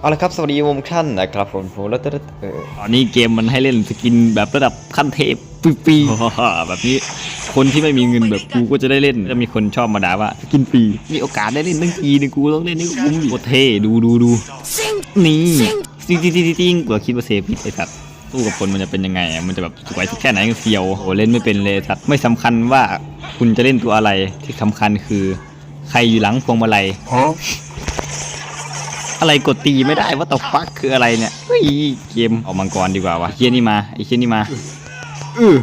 เอาละครับ สวัสดีทุกท่านนะครับผมผมแล้วเออตอนนี้เกมมันให้เล่นสกินแบบระดับขั้นเทพฟรีๆแบบนี้คนที่ไม่มีเงินแบบกูก็จะได้เล่นจะมีคนชอบมาด่าว่าสกินฟรีมีโอกาสได้เล่นตั้งทีนึงกูต้องเล่นให้คุ้มอยู่โคตรเท่ดูดูดูนี่จริงจริงจริงจริงกูคิดว่าเซฟผิดไอ้สัตว์สู้กับคนมันจะเป็นยังไงอะมันจะแบบสวยแค่ไหนก็เฟียวโอ้เล่นไม่เป็นเลยสัตว์ไม่สำคัญว่าคุณจะเล่นตัวอะไรที่สำคัญคือ ใครอยู่หลังพวงมาลัย อะไรกดตีไม่ได้ว่าต่อฟักคืออะไรเนี่ยเฮ้ยเกมเอามังกรดีกว่าวะเฮียนี่มาไอ้เฮียนี่มาอือ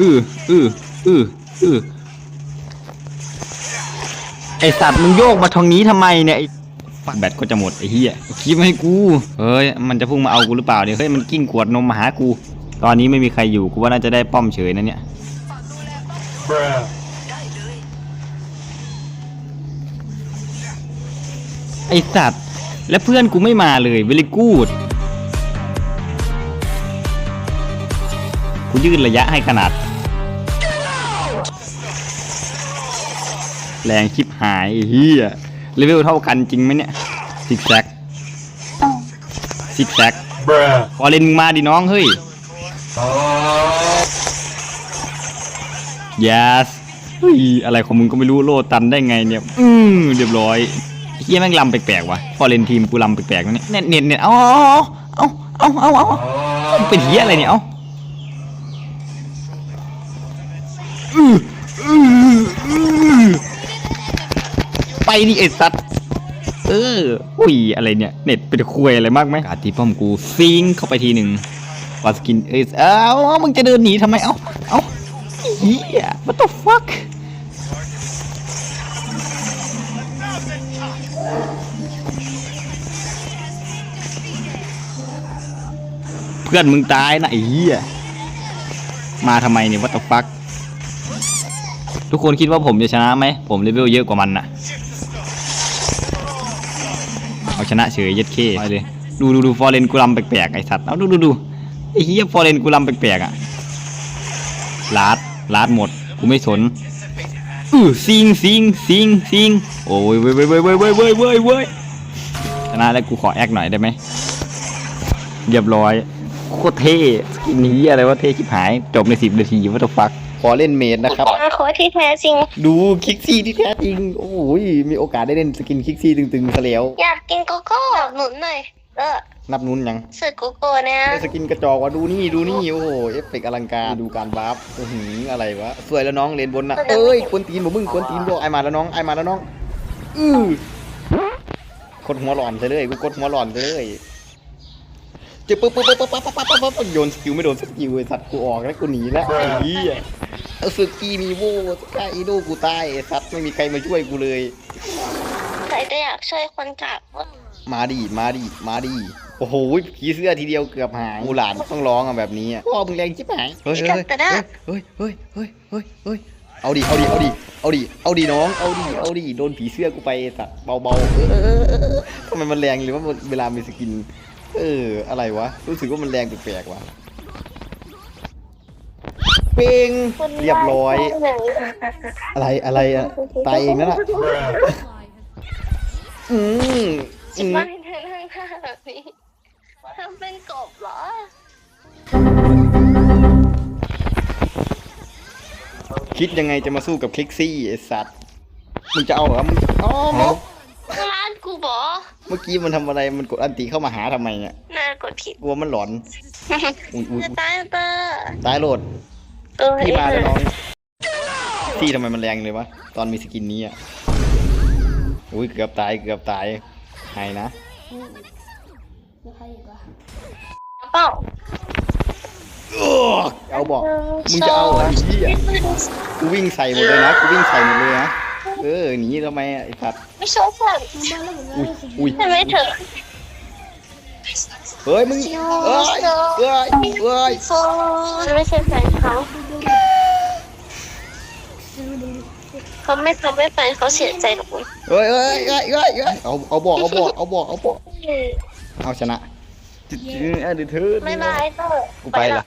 อืออืออืออือไอสัตว์มึงโยกมาทางนี้ทำไมเนี่ยไอ้ฟักแบตก็จะหมดไอ้เฮียคลิปให้กูเฮ้ยมันจะพุ่งมาเอากูหรือเปล่าเนี่ยเฮ้ยมันกิ้งขวดนมมาหากู ตอนนี้ไม่มีใครอยู่กูว่าน่าจะได้ป้อมเฉยนะเนี่ยไอสัตว์ และเพื่อนกูไม่มาเลยเวลิกูดกูยืดระยะให้ขนาด แรงชิบหายเฮียเลเวลเท่ากันจริงไหมเนี่ยซิกแซกซิกแซกพอเล่นมึงมาดิน้องเฮ้ย yes เฮ้ยอะไรของมึงก็ไม่รู้โลตันได้ไงเนี่ย อืมเรียบร้อย เฮียแม่งลำแปลกๆว่ะพอเล่นทีมกูลำแปลกๆนะเนี่ยเน็ตเน็ตเน็ตเอาเอาเอาเอาเอาเอาเอาเป็นเฮียอะไรเนี่ยเอาอื้ออื้ออื้อไปดิไอ้สัตว์เอออุ้ยอะไรเนี่ยเน็ตเป็นคุยอะไรมากไหมกาตีป้อมกูซิงเข้าไปทีหนึ่งวาสกินเอ้ยเอ้ามึงจะเดินหนีทำไมเอ้าเอ้าเฮีย what the fuck พื่อนมึงตายนะไอ้เหี้ยมาทำไมเนี่ยวัตถุฟักทุกคนคิดว่าผมจะชนะไหม ผมเลเวลเยอะกว่ามันนะเอาชนะเฉยยัดเข้ไปเลยดูดูดูฟอร์เรนกูลำแปลกๆไอ้สัตว์เอาดูดูดูไอ้เหี้ยฟอร์เรนกูลำแปลกๆอะลาดลาดหมดกูไม่สนอือซิงซิงซิงซิงโอ้ยเว้ยเว้ยเว้ยเว้ยเว้ยเว้ยเว้ยชนะแล้วกูขอแอคหน่อยได้ไหมเรียบร้อย โคตรเท่สกินนี้อะไรว่าเท่ชิบหาย จบในสิบนาทีวัตฟักขอเล่นเมดนะครับ อนาคตที่แท้จริง ดูคิกซี่ที่แท้จริง โอ้ยมีโอกาสได้เล่นสกินคิกซี่ตึงๆซะแล้ว อยากกินโกโก้หนุนหน่อยเออนับนุ้นยังซื้อโกโก้เนี่ยได้สกินกระจอกว่ะดูนี่ดูนี่โอ้โหเอฟเฟกต์อลังการดูการบัฟอื้อหืออะไรวะสวยแล้วน้องเลนบนนะเอ้ยกวนตีนบ่มึงกวนตีนบ่ไอมาแล้วน้องไอมาแล้วน้อง อือกดหัวหลอนไปเลยกูกดหัวหลอนไปเลย เจ็บปึ๊บปึ๊บปึ๊บปึ๊บปึ๊บปึ๊บปึ๊บปึ๊บโยนสกิลไม่โดนสกิลไอ้สัตว์กูออกแล้วกูหนีแล้วไอ้เหี้ยเอาสึกีมีโว่กล้าอีโดกูตายไอ้สัตว์ไม่มีใครมาช่วยกูเลยใครจะอยากช่วยคนจากมาดิมาดิมาดิโอ้โหผีเสื้อทีเดียวเกือบหายมูหลานต้องร้องอะแบบนี้อะพ่อมึงแรงจิ๊บหายเฮ้ยเฮ้ยเฮ้ยเฮ้ยเฮ้ยเฮ้ยเฮ้ยเอาดิเอาดิเอาดิเอาดิเอาดิน้องเอาดิเอาดิโดนผีเสื้อกูไปสัตว์เบาๆเออเออเออเออทำไมมันแรงหรือว่าเวลามีสกิน เออ อะไรวะ รู้สึกว่ามันแรงแปลกๆว่ะเป้งเรียบร้อย อะไรอะไรอะตายเองนั่นแหละอืมคิอืดมว่าเธอนั่งท่าแบบนี้ทำเป็นกบเหรอ คิดยังไงจะมาสู้กับคิกซี่ไอสัตว์มึงจะเอาเหรอมึงอ๋อร้า นกูบอกเมื่อกี้มันทำอะไรมันกดอันติเข้ามาหาทำไมเนี่ยน่ากดผิดกลัวมันหลอนอุ้ยอุ้ยจะตายเตอร์ตายโหลดตัวพี่มาเอแล้วงน้องพี่ทำไมมันแรงเลยวะตอนมีสกินนี้อะอุ้ยเกือบตายเกือบตายหายนะเปล่าเอาบอกมึงจะเอาเหรอไอ้เหี้ยกูวิ่งใส่หมดเลยนะกูวิ่งใส่หมดเลยนะ เออหนีทำไมอะไอ้สัตว์ไม่ชอบสัตว์อุ้ยอุ้ยใช่ไหมเถอะเฮ้ยมึงเอ้ยเอ้ยเอ้ยโฟนไม่ใช่แฟนเขาเขาไม่ทำให้แฟนเขาเสียใจหรอกเว้ยเฮ้ยเฮ้ยเฮ้ยเฮ้ยเฮ้ยเอาเอาบอกเอาบอกเอาบอกเอาบอกเอาชนะเออเดี๋ยวเธอไม่บายเตอร์กูไปละ